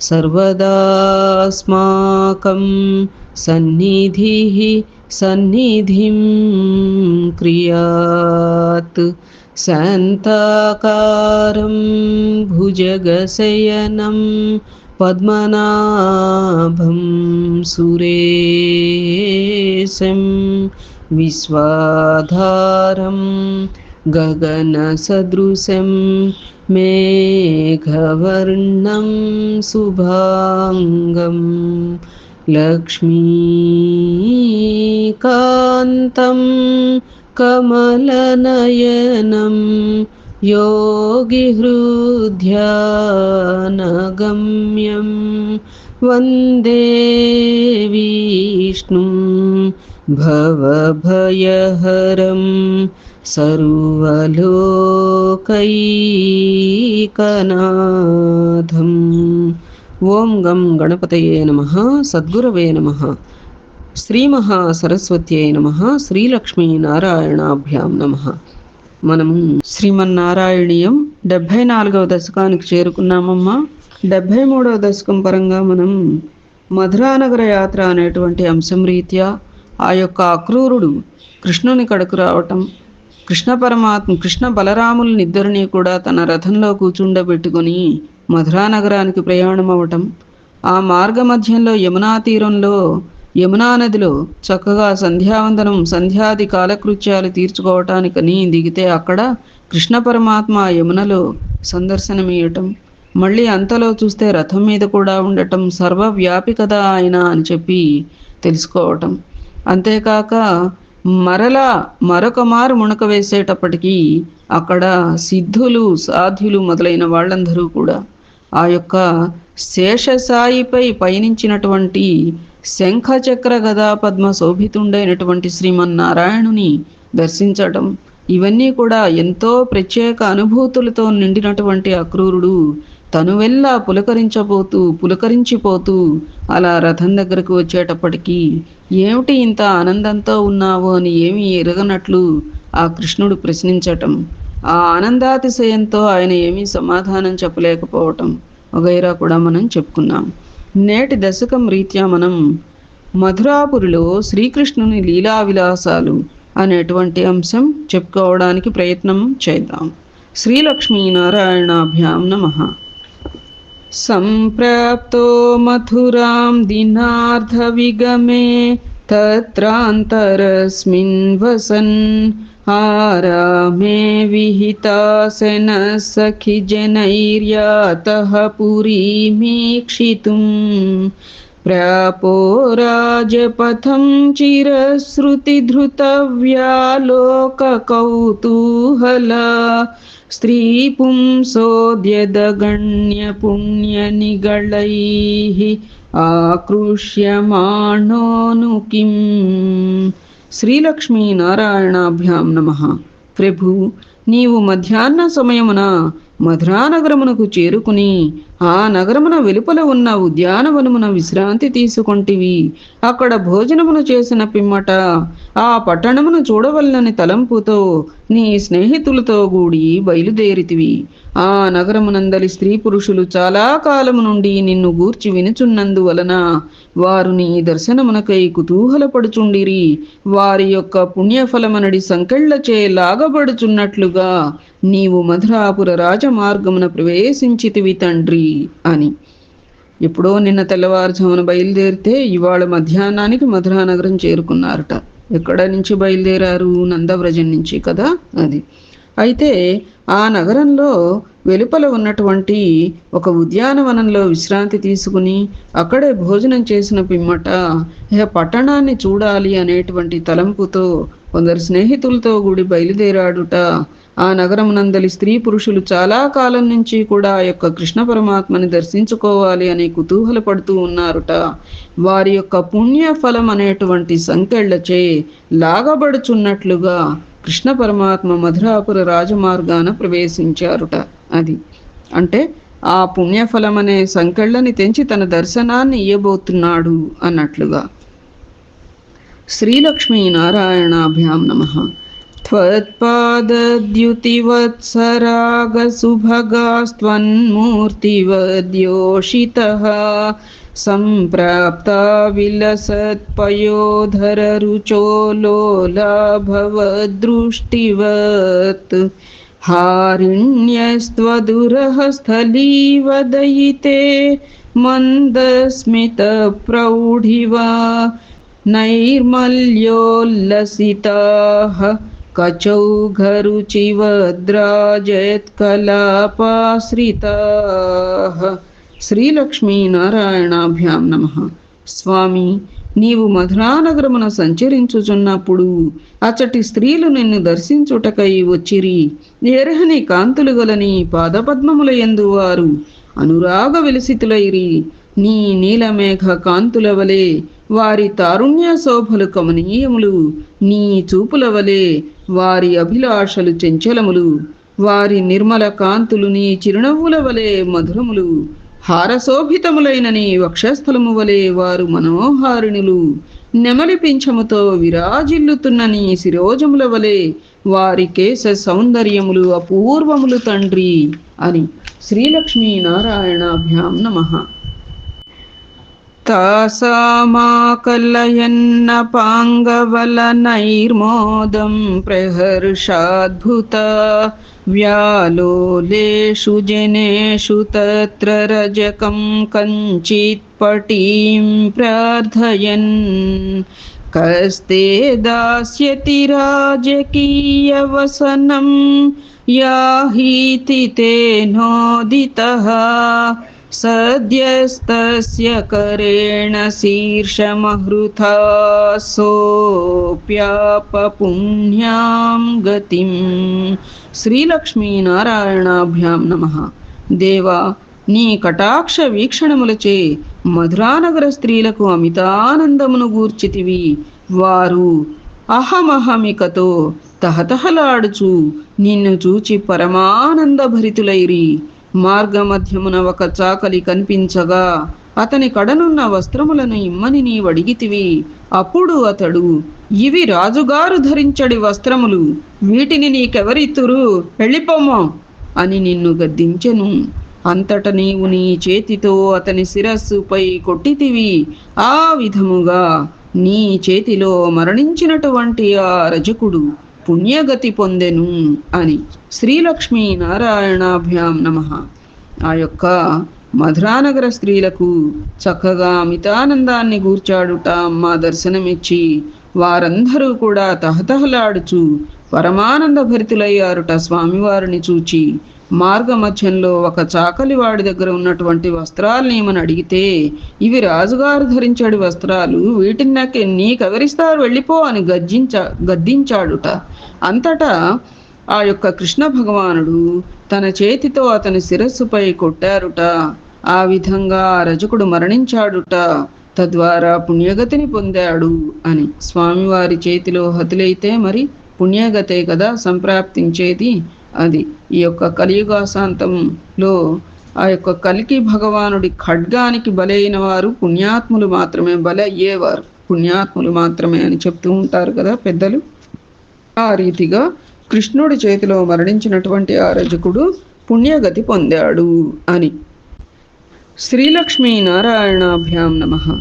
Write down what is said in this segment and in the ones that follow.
सर्वदास्माकं सन्निधिः सन्निधिं क्रियात् शान्ताकारं भुजगशयनं पद्मनाभं सुरेशं विश्वाधारं गगनसदृशं मेघवर्णं शुभाङ्गं लक्ष्मीकान्तं कमलनयनं योगिहृद्यानगम्यं वन्दे विष्णुं भवभयहरं సర్వలోకైకనాథం. ఓం గం గణపతయే నమ సద్గురవే నమ. శ్రీమహా మహాసరస్వత్యై నమ శ్రీలక్ష్మీ నారాయణాభ్యాం నమ. మనము శ్రీమన్నారాయణీయం డెబ్భై నాలుగవ దశకానికి చేరుకున్నామమ్మా. డెబ్భై మూడవ దశకం పరంగా మనం మధురానగర యాత్ర అనేటువంటి అంశం రీత్యా ఆ యొక్క అక్రూరుడు కృష్ణుని కడుకు రావటం కృష్ణ పరమాత్మ కృష్ణ బలరాములనిద్దరిని కూడా తన రథంలో కూర్చుండబెట్టుకొని మధురా నగరానికి ప్రయాణం అవటం ఆ మార్గ మధ్యంలో యమునా తీరంలో యమునా నదిలో చక్కగా సంధ్యావందనం సంధ్యాది కాలకృత్యాలు తీర్చుకోవటానికని దిగితే అక్కడ కృష్ణ పరమాత్మ ఆ యమునలో సందర్శనమీయటం మళ్ళీ అంతలో చూస్తే రథం మీద కూడా ఉండటం సర్వవ్యాపి కదా ఆయన అని చెప్పి తెలుసుకోవటం. అంతేకాక మరలా మరొక మారు మునక వేసేటప్పటికీ అక్కడ సిద్ధులు సాధ్యులు మొదలైన వాళ్ళందరూ కూడా ఆ యొక్క శేషసాయిపై పయనించినటువంటి శంఖచక్ర గదా పద్మ శోభితుండైనటువంటి శ్రీమన్నారాయణుని దర్శించటం ఇవన్నీ కూడా ఎంతో ప్రత్యేక అనుభూతులతో నిండినటువంటి అక్రూరుడు తనువెల్లా పులకరించబోతూ పులకరించిపోతూ అలా రథం దగ్గరకు వచ్చేటప్పటికీ ఏమిటి ఇంత ఆనందంతో ఉన్నావు అని ఏమీ ఎరగనట్లు ఆ కృష్ణుడు ప్రశ్నించటం. ఆ ఆనందాతిశయంతో ఆయన ఏమీ సమాధానం చెప్పలేకపోవటం వగైరా కూడా మనం చెప్పుకున్నాం. నేటి దశకం రీత్యా మనం మధురాపురిలో శ్రీకృష్ణుని లీలా విలాసాలు అనేటువంటి అంశం చెప్పుకోవడానికి ప్రయత్నం చేద్దాం. శ్రీలక్ష్మీనారాయణాభ్యాం నమ. सम्प्राप्तो मथुरां दिनार्धविगमे तत्रान्तरस्मिन् वसन् आरामे विहितासनः सखिजनैर्यातः पुरीमीक्षितुम् प्रापोराजपथं चिरश्रुतिधृतव्यालोककौतूहला। स्त्रीपुंसोद्यदगण्यपुण्यनिगळैः आकृष्यमाणोनु किम् ಶ್ರೀಲಕ್ಷ್ಮೀನಾರಾಯಣಾಭ್ಯಾಂ ನಮಃ ಪ್ರಭು ನೀವು ಮಧ್ಯಾಹ್ನ ಸಮಯಮನ మధురానగరమునకు చేరుకుని ఆ నగరమున వెలుపల ఉన్న ఉద్యానవనమున విశ్రాంతి తీసుకొంటివి. అక్కడ భోజనమును చేసిన పిమ్మట ఆ పట్టణమును చూడవల్లని తలంపుతో నీ స్నేహితులతో గూడి బయలుదేరితివి. ఆ నగరమునందలి స్త్రీ పురుషులు చాలా కాలము నుండి నిన్ను గూర్చి వినుచున్నందువలన వారు నీ దర్శనమునకై కుతూహలపడుచుండిరి. వారి యొక్క పుణ్యఫలమనడి సంకెళ్ళచే లాగబడుచున్నట్లుగా నీవు మధురాపుర రాజమార్గమున ప్రవేశించితివి తండ్రి అని. ఎప్పుడో నిన్న తెల్లవారుజామున బయలుదేరితే ఇవాళ మధ్యాహ్నానికి మధురానగరం చేరుకున్నారట. ఎక్కడ నుంచి బయలుదేరారు? నందవ్రజం నుంచి కదా అది. అయితే ఆ నగరంలో వెలుపల ఉన్నటువంటి ఒక ఉద్యానవనంలో విశ్రాంతి తీసుకుని అక్కడే భోజనం చేసిన పిమ్మట ఇక పట్టణాన్ని చూడాలి అనేటువంటి తలంపుతో కొందరు స్నేహితులతో కూడి బయలుదేరాడుట ఆ నగరమునందలి స్త్రీ పురుషులు చాలా కాలం నుంచి కూడా ఆ యొక్క కృష్ణ పరమాత్మని దర్శించుకోవాలి అని కుతూహలపడుతూ ఉన్నారుట. వారి యొక్క పుణ్య ఫలం అనేటువంటి సంకెళ్ళచే లాగబడుచున్నట్లుగా కృష్ణ పరమాత్మ మధురాపుర రాజమార్గాన ప్రవేశించారుట. అది అంటే ఆ పుణ్యఫలం అనే సంకెళ్ళని తెంచి తన దర్శనాన్ని ఇయ్యబోతున్నాడు అన్నట్లుగా. శ్రీలక్ష్మీ నారాయణాభ్యాం నమ. त्वत्पादद्युतिवत्सरागसुभगास्त्वन्मूर्तिवद्योषितः। सम्प्राप्ता विलसत्पयोधररुचो लोलाभवदृष्टिवत्। हारिण्यस्त्वदुरहस्थलीवदयिते मन्दस्मितप्रौढिवा नैर्मल्योल्लसिताः కచౌఘరుచివద్రాజయత్కలాపాశ్రితాః. శ్రీలక్ష్మీనారాయణాభ్యాం నమ. స్వామి నీవు మధురానగరమున సంచరించుచున్నప్పుడు అచ్చటి స్త్రీలు నిన్ను దర్శించుటకై వచ్చిరి. ఎరహని కాంతులు గలని పాదపద్మముల ఎందు వారు అనురాగ విలసితులైరి. నీ నీలమేఘ కాంతుల వలె వారి తారుణ్య శోభలు కమనీయములు నీ చూపుల వలె వారి అభిలాషలు చెంచలములు వారి నిర్మల కాంతులు నీ చిరునవ్వుల వలె మధురములు హారశోభితములైన నీ వక్షస్థలము వలె వారు మనోహారిణులు. నెమలి పింఛముతో విరాజిల్లుతున్న నీ శిరోజముల వలె వారి కేశ సౌందర్యములు అపూర్వములు తండ్రి అని శ్రీలక్ష్మీ నారాయణాభ్యాం నమః. तासामाकलयन्न पाङ्गवलनैर्मोदं प्रहर्षाद्भुता व्यालोलेषु जनेषु तत्र रजकं कञ्चित्पटीं प्रार्थयन्। कस्ते दास्यति राजकीयवसनं याहीति तेनोदितः सद्यस्तस्य करेण शीर्षमहृथा सोऽप्यापपुण्यां गतिं శ్రీలక్ష్మీనారాయణాభ్యాం నమ దేవా నీ కటాక్ష వీక్షణములచే మధురానగర స్త్రీలకు అమితానందమును గూర్చితివి వారు అహమహమికతో తహతహలాడుచు నిన్ను చూచి పరమానంద భరితులైరి మార్గమధ్యమున ఒక చాకలి కనిపించగా అతని కడనున్న వస్త్రములను ఇమ్మని నీవడిగితివి అప్పుడు అతడు ఇవి రాజుగారు ధరించడి వస్త్రములు. వీటిని నీకెవరిత్తురు వెళ్ళిపోమో అని నిన్ను గద్దించెను. అంతట నీవు నీ చేతితో అతని శిరస్సుపై కొట్టితివి. ఆ విధముగా నీ చేతిలో మరణించినటువంటి ఆ రజకుడు పుణ్యగతి పొందెను అని శ్రీలక్ష్మీ నారాయణాభ్యాం నమ. ఆ యొక్క మధురానగర స్త్రీలకు చక్కగా మితానందాన్ని గూర్చాడుట మా దర్శనమిచ్చి వారందరూ కూడా తహతహలాడుచు పరమానంద భరితులయ్యారుట స్వామివారిని చూచి మార్గమధ్యంలో ఒక చాకలి వాడి దగ్గర ఉన్నటువంటి వస్త్రాలని ఏమని అడిగితే ఇవి రాజుగారు ధరించాడు వస్త్రాలు వీటిని నాకు నీకెవరిస్తారు వెళ్ళిపో అని గర్జించా గద్దించాడుట. అంతటా ఆ యొక్క కృష్ణ భగవానుడు తన చేతితో అతని శిరస్సుపై కొట్టారుట. ఆ విధంగా రజకుడు మరణించాడుట. తద్వారా పుణ్యగతిని పొందాడు అని. స్వామివారి చేతిలో హతులైతే మరి పుణ్యగతే కదా సంప్రాప్తించేది అది. ఈ యొక్క కలియుగాశాంతంలో ఆ యొక్క కలికి భగవానుడి ఖడ్గానికి బలైన వారు పుణ్యాత్ములు మాత్రమే బల అయ్యేవారు పుణ్యాత్ములు మాత్రమే అని చెప్తూ ఉంటారు కదా పెద్దలు. ఆ రీతిగా కృష్ణుడి చేతిలో మరణించినటువంటి ఆ రజకుడు పుణ్యగతి పొందాడు అని. శ్రీలక్ష్మీ నారాయణాభ్యాం నమ.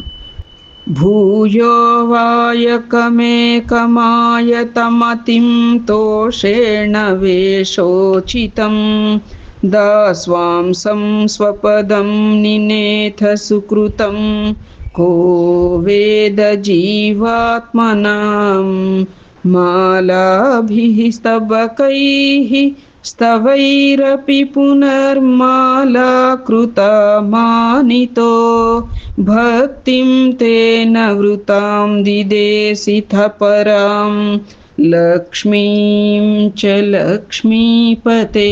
భూయో వాయకమేకమాయతమతిం తోషేణ వేషోచితం. దాస్వాంసం స్వపదం నినేథ సుకృతం. కో వేద मालाभिः स्तबकैः स्तवैरपि पुनर्माला कृता मानितो भक्तिं तेन वृतां दिदेशिथ परां लक्ष्मीं च लक्ष्मीपते।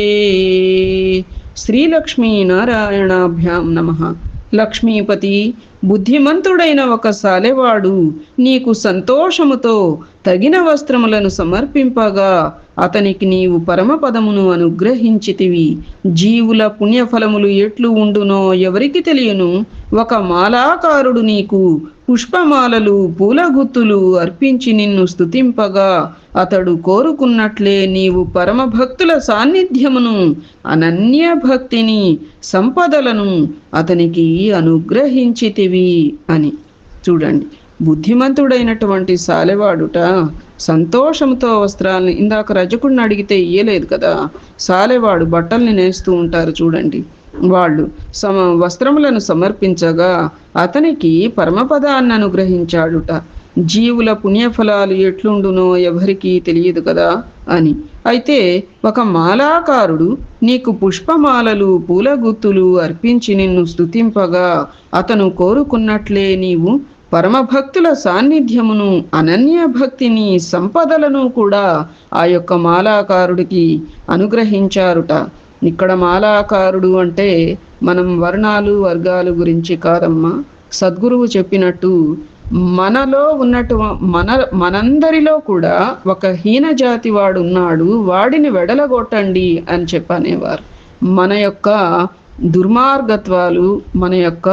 श्रीलक्ष्मीनारायणाभ्यां नमः। लक्ष्मीपति బుద్ధిమంతుడైన ఒక సాలెవాడు నీకు సంతోషముతో తగిన వస్త్రములను సమర్పింపగా అతనికి నీవు పరమపదమును అనుగ్రహించితివి. జీవుల పుణ్యఫలములు ఎట్లు ఉండునో ఎవరికి తెలియను? ఒక మాలాకారుడు నీకు పుష్పమాలలు పూలగుత్తులు అర్పించి నిన్ను స్థుతింపగా అతడు కోరుకున్నట్లే నీవు పరమభక్తుల సాన్నిధ్యమును అనన్య భక్తిని సంపదలను అతనికి అనుగ్రహించితివి అని. చూడండి బుద్ధిమంతుడైనటువంటి సాలెవాడుట సంతోషంతో వస్త్రాలను ఇందాక రజకుడిని అడిగితే ఇయ్యలేదు కదా. సాలెవాడు బట్టల్ని నేస్తూ ఉంటారు చూడండి. వాళ్ళు సమ వస్త్రములను సమర్పించగా అతనికి పరమపదాన్ని అనుగ్రహించాడుట. జీవుల పుణ్యఫలాలు ఎట్లుండునో ఎవరికీ తెలియదు కదా అని. అయితే ఒక మాలాకారుడు నీకు పుష్పమాలలు పూలగుత్తులు అర్పించి నిన్ను స్తుతింపగా అతను కోరుకున్నట్లే నీవు పరమభక్తుల సాన్నిధ్యమును అనన్య భక్తిని సంపదలను కూడా ఆ యొక్క మాలాకారుడికి అనుగ్రహించారుట. ఇక్కడ మాలాకారుడు అంటే మనం వర్ణాలు వర్గాలు గురించి కాదమ్మా. సద్గురువు చెప్పినట్టు మనలో ఉన్నటు మన మనందరిలో కూడా ఒక హీన జాతి వాడు ఉన్నాడు వాడిని వెడలగొట్టండి అని చెప్పనేవారు. మన యొక్క దుర్మార్గత్వాలు మన యొక్క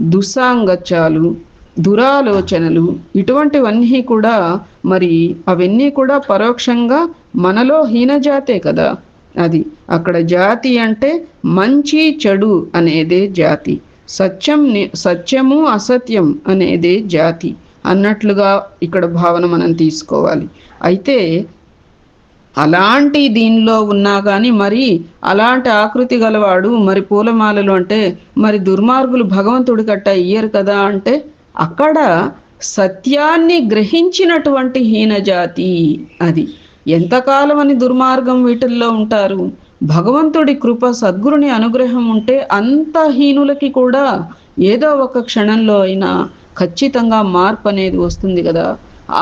దుస్సాంగత్యాలు దురాలోచనలు ఇటువంటివన్నీ కూడా మరి అవన్నీ కూడా పరోక్షంగా మనలో హీనజాతే కదా. అది అక్కడ జాతి అంటే మంచి చెడు అనేదే జాతి. సత్యం సత్యము అసత్యం అనేదే జాతి అన్నట్లుగా ఇక్కడ భావన మనం తీసుకోవాలి. అయితే అలాంటి దీనిలో ఉన్నా కానీ మరి అలాంటి ఆకృతి గలవాడు మరి పూలమాలలు అంటే మరి దుర్మార్గులు భగవంతుడి కట్ట ఇయ్యరు కదా అంటే అక్కడ సత్యాన్ని గ్రహించినటువంటి హీనజాతి అది. ఎంతకాలం అని దుర్మార్గం వీటిల్లో ఉంటారు? భగవంతుడి కృప సద్గురుని అనుగ్రహం ఉంటే అంత హీనులకి కూడా ఏదో ఒక క్షణంలో అయినా ఖచ్చితంగా మార్పు అనేది వస్తుంది కదా.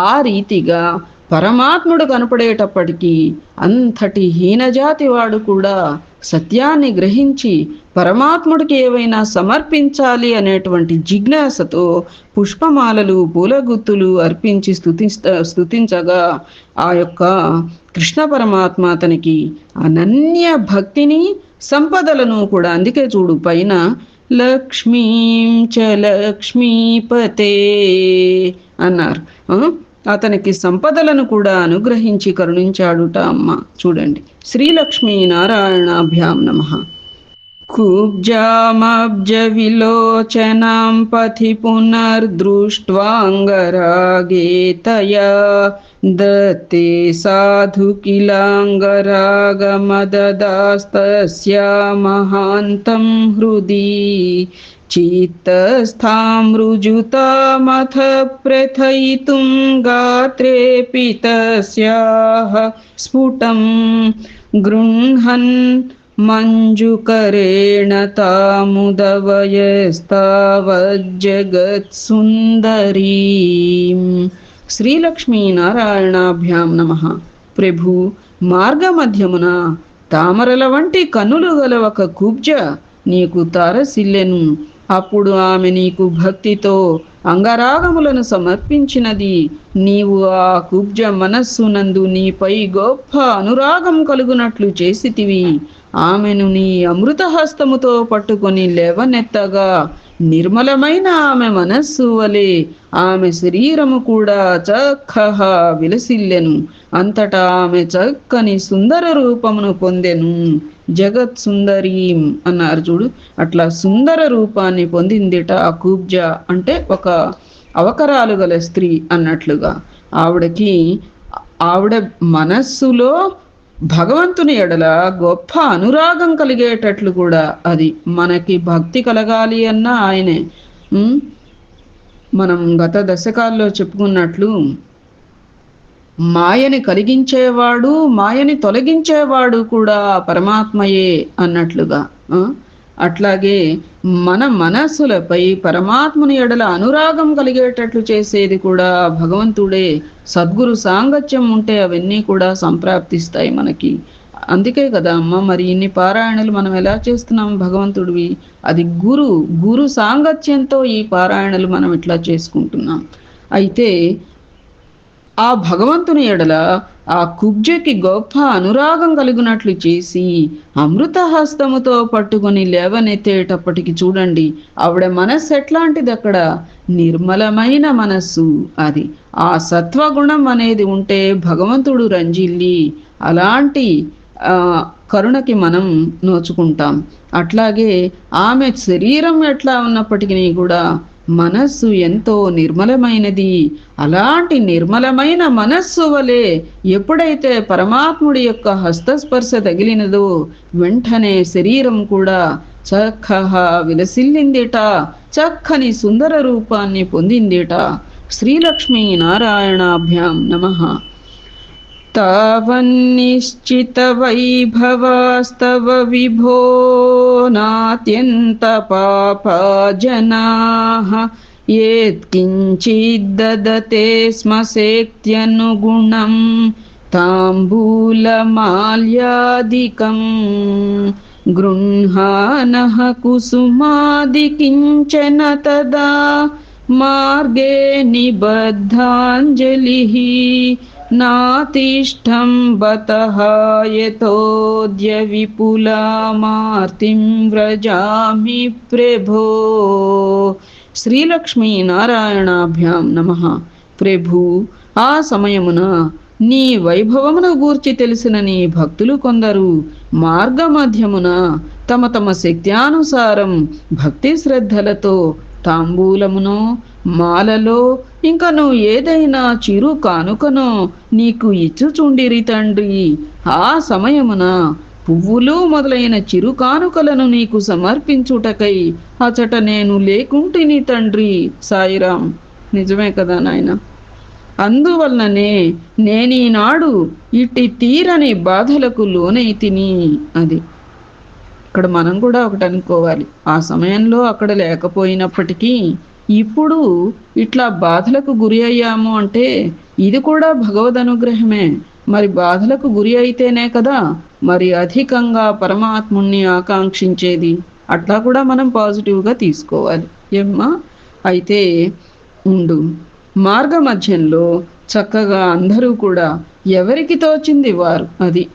ఆ రీతిగా పరమాత్ముడు కనపడేటప్పటికీ అంతటి హీనజాతి వాడు కూడా సత్యాన్ని గ్రహించి పరమాత్ముడికి ఏవైనా సమర్పించాలి అనేటువంటి జిజ్ఞాసతో పుష్పమాలలు పూలగుత్తులు అర్పించి స్థుతి స్థుతించగా ఆ యొక్క కృష్ణ పరమాత్మ అతనికి అనన్య భక్తిని సంపదలను కూడా అందుకే చూడు పైన లక్ష్మీం చ లక్ష్మీపతే అన్నారు. అతనికి సంపదలను కూడా అనుగ్రహించి కరుణించాడుట అమ్మ. చూడండి. శ్రీలక్ష్మీ నారాయణాభ్యాం నమ. कुब्जामब्जविलोचनां पथि पुनर्दृष्ट्वाङ्गरागेतया। दत्ते साधु किलाङ्गरागमददास्तस्या महान्तं हृदि। चित्तस्थां रुजुतामथ प्रथयितुं गात्रे तस्याः स्फुटं गृह्णन् मञ्जुकरेण तामुदवयस्तावज्जगत्सुन्दरीं శ్రీలక్ష్మీనారాయణాభ్యాం నమ ప్రభు మార్గమధ్యమున తామరల వంటి కనులు గల ఒక కుబ్జ నీకు తారసిల్లెను అప్పుడు ఆమె నీకు భక్తితో అంగరాగములను సమర్పించినది నీవు ఆ కుబ్జ మనస్సునందు నీపై గొప్ప అనురాగం కలుగునట్లు చేసితివి ఆమెను నీ అమృతహస్తముతో పట్టుకొని లేవనెత్తగా. నిర్మలమైన ఆమె మనస్సు వలె ఆమె శరీరము కూడా చక్కగా విలసిల్లెను. అంతటా ఆమె చక్కని సుందర రూపమును పొందెను. జగత్ సుందరీం అన్నారు చూడు. అట్లా సుందర రూపాన్ని పొందిందిట ఆ కూబ్జ అంటే ఒక అవకరాలు గల స్త్రీ అన్నట్లుగా. ఆవిడకి ఆవిడ మనస్సులో భగవంతుని ఎడల గొప్ప అనురాగం కలిగేటట్లు కూడా అది మనకి భక్తి కలగాలి అన్న ఆయనే. మనం గత దశకాల్లో చెప్పుకున్నట్లు మాయని కలిగించేవాడు మాయని తొలగించేవాడు కూడా పరమాత్మయే అన్నట్లుగా అట్లాగే మన మనస్సులపై పరమాత్ముని ఎడల అనురాగం కలిగేటట్లు చేసేది కూడా భగవంతుడే. సద్గురు సాంగత్యం ఉంటే అవన్నీ కూడా సంప్రాప్తిస్తాయి మనకి. అందుకే కదా అమ్మ మరి ఇన్ని పారాయణలు మనం ఎలా చేస్తున్నాం భగవంతుడివి? అది గురు గురు సాంగత్యంతో ఈ పారాయణలు మనం ఇట్లా చేసుకుంటున్నాం. అయితే ఆ భగవంతుని ఎడల ఆ కుబ్జకి గొప్ప అనురాగం కలిగినట్లు చేసి అమృతహస్తముతో పట్టుకుని లేవనెత్తేటప్పటికి చూడండి ఆవిడ మనస్సు ఎట్లాంటిది అక్కడ నిర్మలమైన మనస్సు అది. ఆ సత్వగుణం అనేది ఉంటే భగవంతుడు రంజిల్లి అలాంటి ఆ కరుణకి మనం నోచుకుంటాం. అట్లాగే ఆమె శరీరం ఎట్లా ఉన్నప్పటికీ కూడా మనస్సు ఎంతో నిర్మలమైనది. అలాంటి నిర్మలమైన మనస్సు వలె ఎప్పుడైతే పరమాత్ముడి యొక్క హస్తస్పర్శ తగిలినదో వెంటనే శరీరం కూడా చక్కగా విలసిల్లిందిట చక్కని సుందర రూపాన్ని పొందిందిట. శ్రీలక్ష్మీ నారాయణాభ్యాం నమః. तावन्निश्चितवैभवास्तव विभो नात्यन्तपापजनाः यत्किञ्चिद्ददते स्म सेक्त्यनुगुणं ताम्बूलमाल्यादिकम् गृह्णानः कुसुमादिकिञ्चन तदा मार्गे निबद्धाञ्जलिः नातिष्ठं बतः यतोऽद्य विपुलामार्तिं व्रजामि प्रभो శ్రీలక్ష్మీ నారాయణాభ్యాం నమ ప్రభు ఆ సమయమున నీ వైభవమును గూర్చి తెలిసిన నీ భక్తులు కొందరు మార్గమధ్యమున తమ తమ శక్త్యానుసారం భక్తి శ్రద్ధలతో తాంబూలమునో మాలలో ఇంకా నువ్వు ఏదైనా చిరు కానుకనో నీకు ఇచ్చుచుండిరి తండ్రి. ఆ సమయమున పువ్వులు మొదలైన చిరు కానుకలను నీకు సమర్పించుటకై అచట నేను లేకుంటిని తండ్రి సాయిరాం. నిజమే కదా నాయన? అందువలననే నేనీనాడు ఇట్టి తీరని బాధలకు లోనై తిని అది. ఇక్కడ మనం కూడా ఒకటి అనుకోవాలి. ఆ సమయంలో అక్కడ లేకపోయినప్పటికీ ఇప్పుడు ఇట్లా బాధలకు గురి అయ్యాము అంటే ఇది కూడా భగవద్ అనుగ్రహమే. మరి బాధలకు గురి అయితేనే కదా మరి అధికంగా పరమాత్ముణ్ణి ఆకాంక్షించేది. అట్లా కూడా మనం పాజిటివ్గా తీసుకోవాలి. ఏమ్మా? అయితే ఉండు. మార్గ మధ్యంలో చక్కగా అందరూ కూడా ఎవరికి తోచింది వారు? అది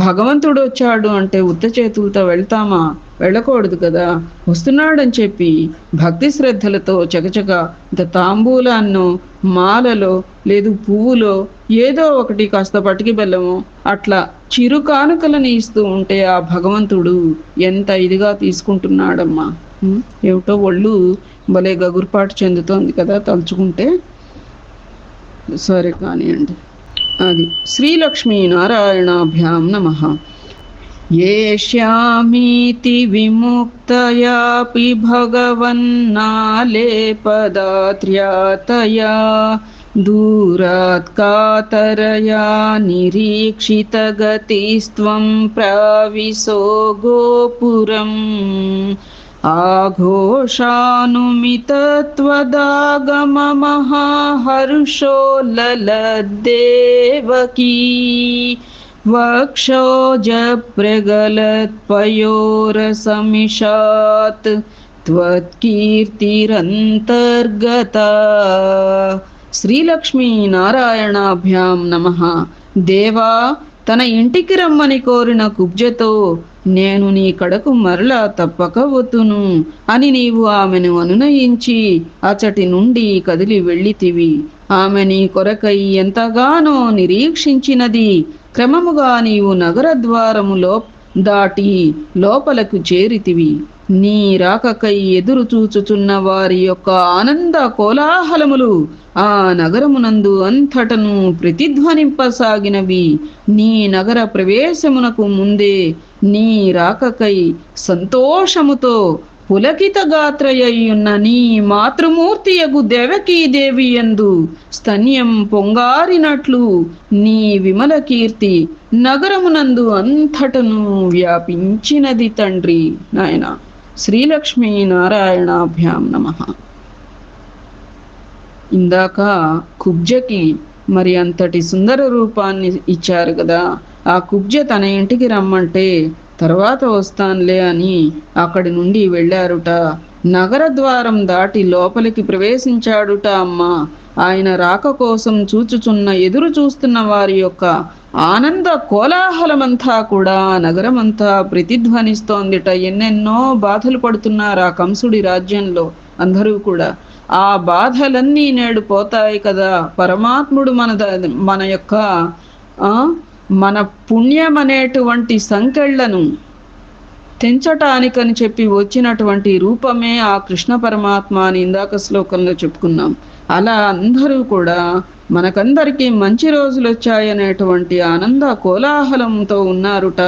భగవంతుడు వచ్చాడు అంటే ఉత్త చేతులతో వెళ్తామా? వెళ్ళకూడదు కదా. వస్తున్నాడని చెప్పి భక్తి శ్రద్ధలతో చకచక ఇంత తాంబూలాన్నో మాలలో లేదు పువ్వులో ఏదో ఒకటి కాస్త పటికి బెల్లము అట్లా చిరు కానుకలను ఇస్తూ ఉంటే ఆ భగవంతుడు ఎంత ఇదిగా తీసుకుంటున్నాడమ్మా. ఏమిటో ఒళ్ళు భలే గగురుపాటు చెందుతోంది కదా తలుచుకుంటే. సరే కానివ్వండి आदि। श्रीलक्ष्मीनारायणाभ्यां नमः। येष्यामीति विमुक्तयापि भगवन्नालेपदात्र्यातया दूरात् कातरया निरीक्षितगतिस्त्वं प्राविशो गोपुरम्। आघोषानुमितत्वदागममहाहर्षोल्ललद्देवकी वक्षोजप्रगलत्पयोरसमिषात् त्वत्कीर्तिरन्तर्गता శ్రీలక్ష్మీ నారాయణాభ్యాం నమ దేవా తన ఇంటికి రమ్మని కోరిన కుబ్జతో నేను నీ కడకు మరలా తప్పక వద్దును అని నీవు ఆమెను అనునయించి అచటి నుండి కదిలి వెళ్ళితివి. ఆమె నీ కొరకై ఎంతగానో నిరీక్షించినది. క్రమముగా నీవు నగర ద్వారములో దాటి లోపలకు చేరితివి. నీ రాకకై ఎదురు చూచుచున్న వారి యొక్క ఆనంద కోలాహలములు ఆ నగరమునందు అంతటను ప్రతిధ్వనింపసాగినవి. నీ నగర ప్రవేశమునకు ముందే నీ రాకకై సంతోషముతో పులకిత గాత్రయ్యున్న నీ మాతృమూర్తియగు దేవకీదేవి యందు స్తన్యం పొంగారినట్లు నీ విమల కీర్తి నగరమునందు అంతటను వ్యాపించినది తండ్రి నాయన. శ్రీలక్ష్మీ నారాయణాభ్యాం నమః. ఇందాక కుబ్జకి మరి అంతటి సుందర రూపాన్ని ఇచ్చారు కదా ఆ కుబ్జ తన ఇంటికి రమ్మంటే తర్వాత వస్తానులే అని అక్కడి నుండి వెళ్ళారుట. నగర ద్వారం దాటి లోపలికి ప్రవేశించాడుట అమ్మ. ఆయన రాక కోసం చూచుచున్న ఎదురు చూస్తున్న వారి యొక్క ఆనంద కోలాహలమంతా కూడా నగరమంతా ప్రతిధ్వనిస్తోందిట. ఎన్నెన్నో బాధలు పడుతున్నారు ఆ కంసుడి రాజ్యంలో అందరూ కూడా. ఆ బాధలన్నీ నేడు పోతాయి కదా. పరమాత్ముడు మన ద- మన యొక్క ఆ మన పుణ్యం అనేటువంటి సంకెళ్ళను తెంచటానికని చెప్పి వచ్చినటువంటి రూపమే ఆ కృష్ణ పరమాత్మ అని ఇందాక శ్లోకంలో చెప్పుకున్నాం. అలా అందరూ కూడా మనకందరికీ మంచి రోజులు వచ్చాయనేటువంటి ఆనంద కోలాహలంతో ఉన్నారుట.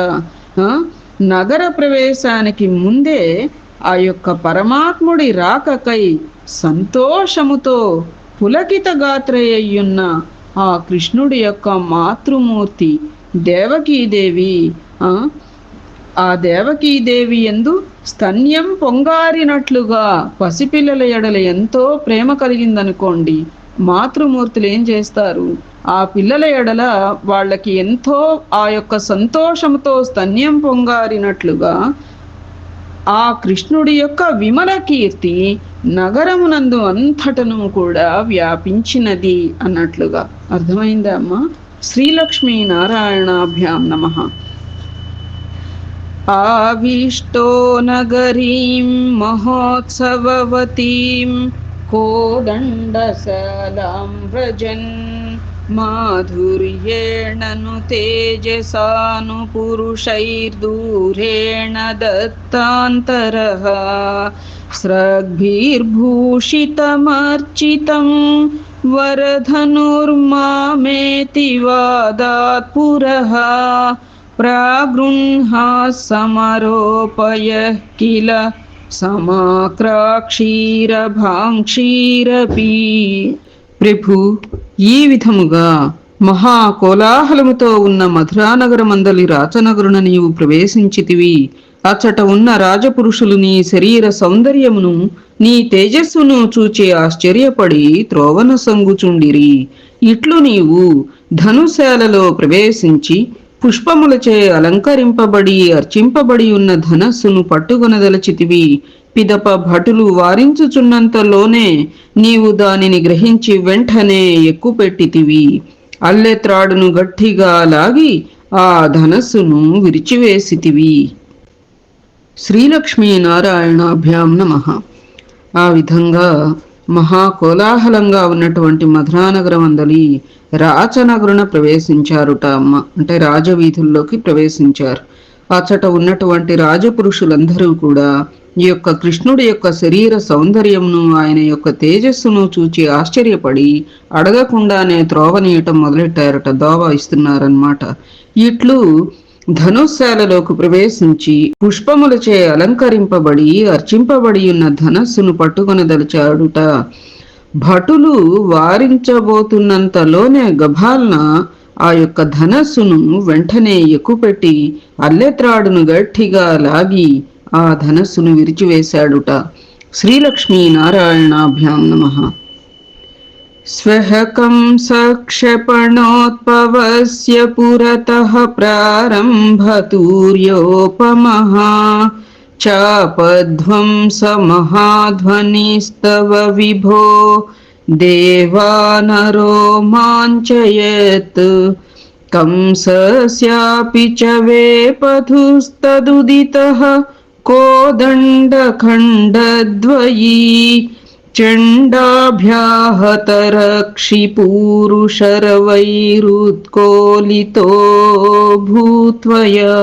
నగర ప్రవేశానికి ముందే ఆ యొక్క పరమాత్ముడి రాకకై సంతోషముతో పులకిత గాత్రయ్యున్న ఆ కృష్ణుడి యొక్క మాతృమూర్తి దేవకీదేవి. ఆ? దేవకీదేవి ఎందు స్తన్యం పొంగారినట్లుగా పసిపిల్లల ఎడల ఎంతో ప్రేమ కలిగిందనుకోండి మాతృమూర్తులు ఏం చేస్తారు? ఆ పిల్లల ఎడల వాళ్ళకి ఎంతో ఆ యొక్క సంతోషంతో స్తన్యం పొంగారినట్లుగా ఆ కృష్ణుడి యొక్క విమల కీర్తి నగరమునందు అంతటను కూడా వ్యాపించినది అన్నట్లుగా. అర్థమైందా అమ్మా? శ్రీలక్ష్మీ నారాయణాభ్యాం నమః. ఆవిష్టో నగరీం మహోత్సవవతీం కోదండశాలాం వ్రజన్. माधुर्येणनु तेजसानुपुरुषैर्दूरेण दत्तान्तरः। स्रग्भिर्भूषितमर्चितं वरधनुर्मामेति वादात् पुरः प्रागृह्णा समरोपयः किल समाक्राक्षीरभाङ्क्षीरपि। प्रभु ఈ విధముగా మహా కోలాహలముతో ఉన్న మధురానగరమందలి రాచనగరున నీవు ప్రవేశించితివి. అచ్చట ఉన్న రాజపురుషులు నీ శరీర సౌందర్యమును నీ తేజస్సును చూచి ఆశ్చర్యపడి త్రోవన సంగుచుండిరి. ఇట్లు నీవు ధనుశాలలో ప్రవేశించి పుష్పములచే అలంకరింపబడి అర్చింపబడి ఉన్న ధనస్సును పట్టుకొనదలచితివి. పిదప భటులు వారించుచున్నంతలోనే నీవు దానిని గ్రహించి వెంటనే ఎక్కుపెట్టితివి. అల్లె త్రాడును గట్టిగా లాగి ఆ ధనస్సును విరిచివేసితివి. శ్రీలక్ష్మీ నారాయణాభ్యాం నమ. ఆ విధంగా మహా కోలాహలంగా ఉన్నటువంటి మధురానగరం అందలి రాచనగరున ప్రవేశించారుట అమ్మ. అంటే రాజవీధుల్లోకి ప్రవేశించారు. అచ్చట ఉన్నటువంటి రాజపురుషులందరూ కూడా ఈ యొక్క కృష్ణుడి యొక్క శరీర సౌందర్యమును ఆయన యొక్క తేజస్సును చూచి ఆశ్చర్యపడి అడగకుండానే త్రోవనీయటం మొదలెట్టారట దోవ ఇస్తున్నారన్నమాట. ఇట్లు ధనుశాలలోకి ప్రవేశించి పుష్పములచే అలంకరింపబడి అర్చింపబడి ఉన్న ధనస్సును పట్టుకొనదలిచాడుట. భటులు వారించబోతున్నంతలోనే గభాల్న ఆ యొక్క ధనస్సును వెంటనే ఎక్కుపెట్టి అల్లెత్రాడును గట్టిగా లాగి ఆ ధనస్సును విరిచివేశాడుట శ్రీలక్ష్మీ నారాయణాభ్యాం నమః స్వహకం సక్షపణోత్పవస్య పురతః ప్రారంభతూర్యోపమః చాపధ్వం సమహాధ్వనిస్తవ విభో దేవానరో మాంచయత్ కంసస్యాపి చ వేపథుస్తదుదితः कोदण्डखण्डद्वयी భూత్వయ भूत्वया।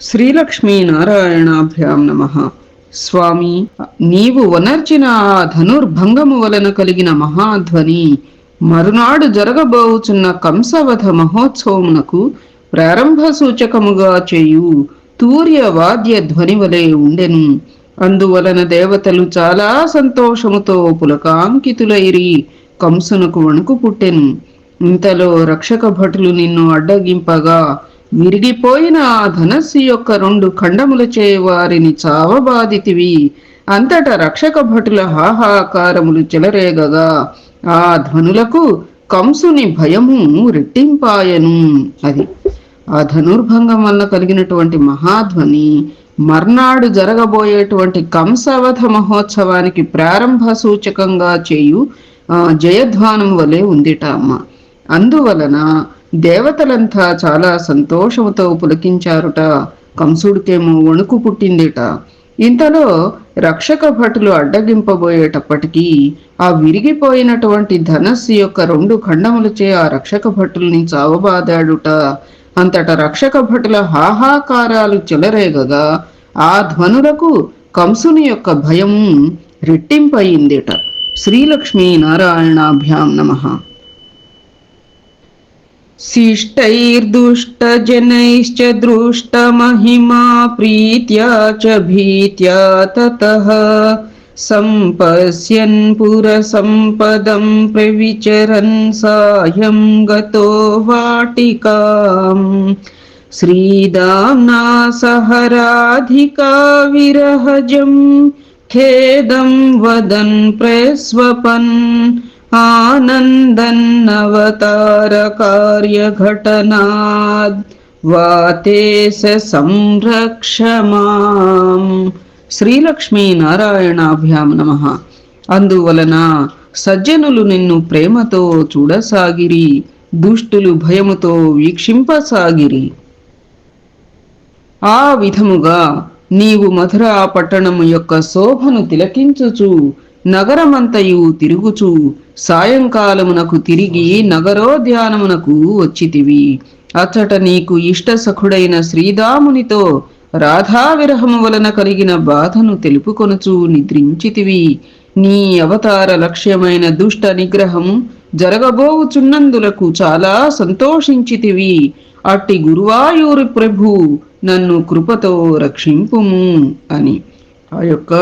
శ్రీలక్ష్మీనారాయణాభ్యాం నమ స్వామి నీవు వనర్చిన ఆ ధనుర్భంగము వలన కలిగిన మహాధ్వని మరునాడు జరగబోచున్న కంసవధ మహోత్సవమునకు ప్రారంభ సూచకముగా చేయు. తూర్య వాద్య ధ్వని వలె ఉండెను. అందువలన దేవతలు చాలా సంతోషముతో పులకాంకితులైరి కంసునకు వణుకు పుట్టెను. ఇంతలో రక్షక భటులు నిన్ను అడ్డగింపగా విరిగిపోయిన ఆ ధనస్సు యొక్క రెండు ఖండములచే వారిని చావబాదితివి అంతట రక్షక భటుల హాహాకారములు చెలరేగగా. ఆ ధ్వనులకు కంసుని భయము రెట్టింపాయను. అది ఆ ధనుర్భంగం వల్ల కలిగినటువంటి మహాధ్వని మర్నాడు జరగబోయేటువంటి కంసవధ మహోత్సవానికి ప్రారంభ సూచకంగా చేయు జయధ్వానం వలె ఉందిట అమ్మ. అందువలన దేవతలంతా చాలా సంతోషముతో పులకించారుట. కంసుడికేమో వణుకు పుట్టిందిట. ఇంతలో రక్షక భటులు అడ్డగింపబోయేటప్పటికీ ఆ విరిగిపోయినటువంటి ధనస్సు యొక్క రెండు ఖండములచే ఆ రక్షక భటుల్ని చావబాదాడుట. అంతట రక్షక భటుల హాహాకారాలు చెలరేగగా ఆ ధ్వనులకు కంసుని యొక్క భయము రెట్టింపయిందిట శ్రీలక్ష్మీ నారాయణాభ్యాం నమ शिष्टैर्दुष्टजनैश्च दृष्टमहिमा प्रीत्या च भीत्या ततः सम्पश्यन् पुरसम्पदं प्रविचरन् सायं गतो वाटिकाम्। श्रीदाम्ना सहराधिका विरहजम् खेदं वदन् प्रस्वपन्। आनन्दन्नवतारकार्यघटनाद् वाते स संरक्ष మాం శ్రీలక్ష్మీ నారాయణాభ్యాం నమ. అందువలన సజ్జనులు నిన్ను ప్రేమతో చూడసాగిరి దుష్టులు భయముతో వీక్షింపసాగిరి. ఆ విధముగా నీవు మధురా పట్టణము యొక్క శోభను తిలకించుచు నగరమంతయు తిరుగుచు సాయంకాలమునకు తిరిగి నగరోద్యానమునకు వచ్చితివి. అచ్చట నీకు ఇష్ట సఖుడైన శ్రీదామునితో రాధా విరహము వలన కలిగిన బాధను తెలుపుకొనుచు నిద్రించితివి. నీ అవతార లక్ష్యమైన దుష్ట నిగ్రహము జరగబోవుచున్నందులకు చాలా సంతోషించితివి. అట్టి గురువాయూరి ప్రభు నన్ను కృపతో రక్షింపుము అని. ఆ యొక్క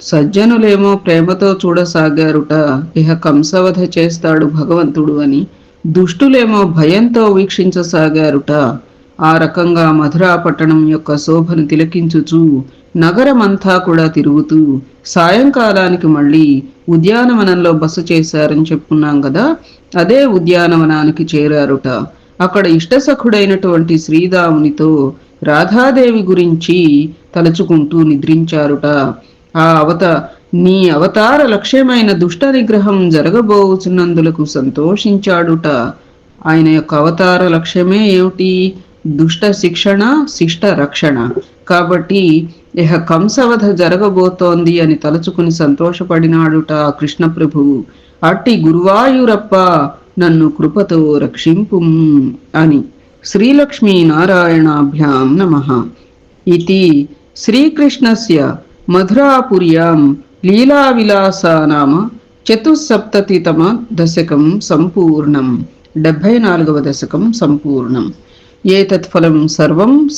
సజ్జనులేమో ప్రేమతో చూడసాగారుట. ఇహ కంసవధ చేస్తాడు భగవంతుడు అని. దుష్టులేమో భయంతో వీక్షించసాగారుట. ఆ రకంగా మధురా పట్టణం యొక్క శోభను తిలకించుచూ నగరమంతా కూడా తిరుగుతూ సాయంకాలానికి మళ్ళీ ఉద్యానవనంలో బస చేశారని చెప్పుకున్నాం కదా అదే ఉద్యానవనానికి చేరారుట. అక్కడ ఇష్టసఖుడైనటువంటి శ్రీదామునితో రాధాదేవి గురించి తలుచుకుంటూ నిద్రించారుట. ఆ అవత నీ అవతార లక్ష్యమైన దుష్ట నిగ్రహం జరగబోచున్నందులకు సంతోషించాడుట. ఆయన యొక్క అవతార లక్ష్యమే ఏమిటి? దుష్ట శిక్షణ శిష్ట రక్షణ. కాబట్టి ఇహ కంసవధ జరగబోతోంది అని తలుచుకుని సంతోషపడినాడుట కృష్ణ ప్రభువు అట్టి గురువాయూరప్ప నన్ను కృపతో రక్షింపు అని శ్రీలక్ష్మీ నారాయణాభ్యాం నమ. ఇది శ్రీకృష్ణస్య మధురాపుర్యాం లీలావిలాస నామ చతుసప్తతితమ దశకం సంపూర్ణం. డెబ్భై నాలుగవ దశకం సంపూర్ణం. ఏతత్ ఫలం సర్వం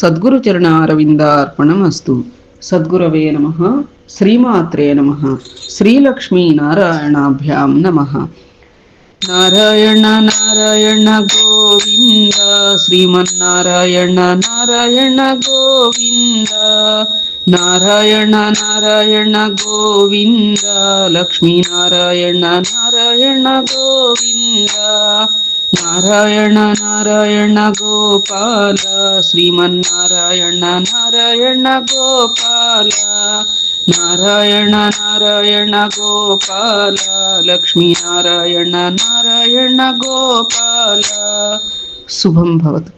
అరవిందార్పణం అస్తు సద్గురవే నమ. శ్రీమాత్రే నమ. శ్రీలక్ష్మీ నారాయణాభ్యాం నమ. నారాయణ నారాయణ గోవింద. శ్రీమన్నారాయణ నారాయణ గోవింద. నారాయణ నారాయణ గోవింద. లక్ష్మీ నారాయణ నారాయణ గోవింద. నారాయణ నారాయణ గోపాల శ్రీమన్నారాయణ నారాయణ గోపాల నారాయణ నారాయణ గోపాల లక్ష్మీ నారాయణ నారాయణ గోపాల శుభం భవతు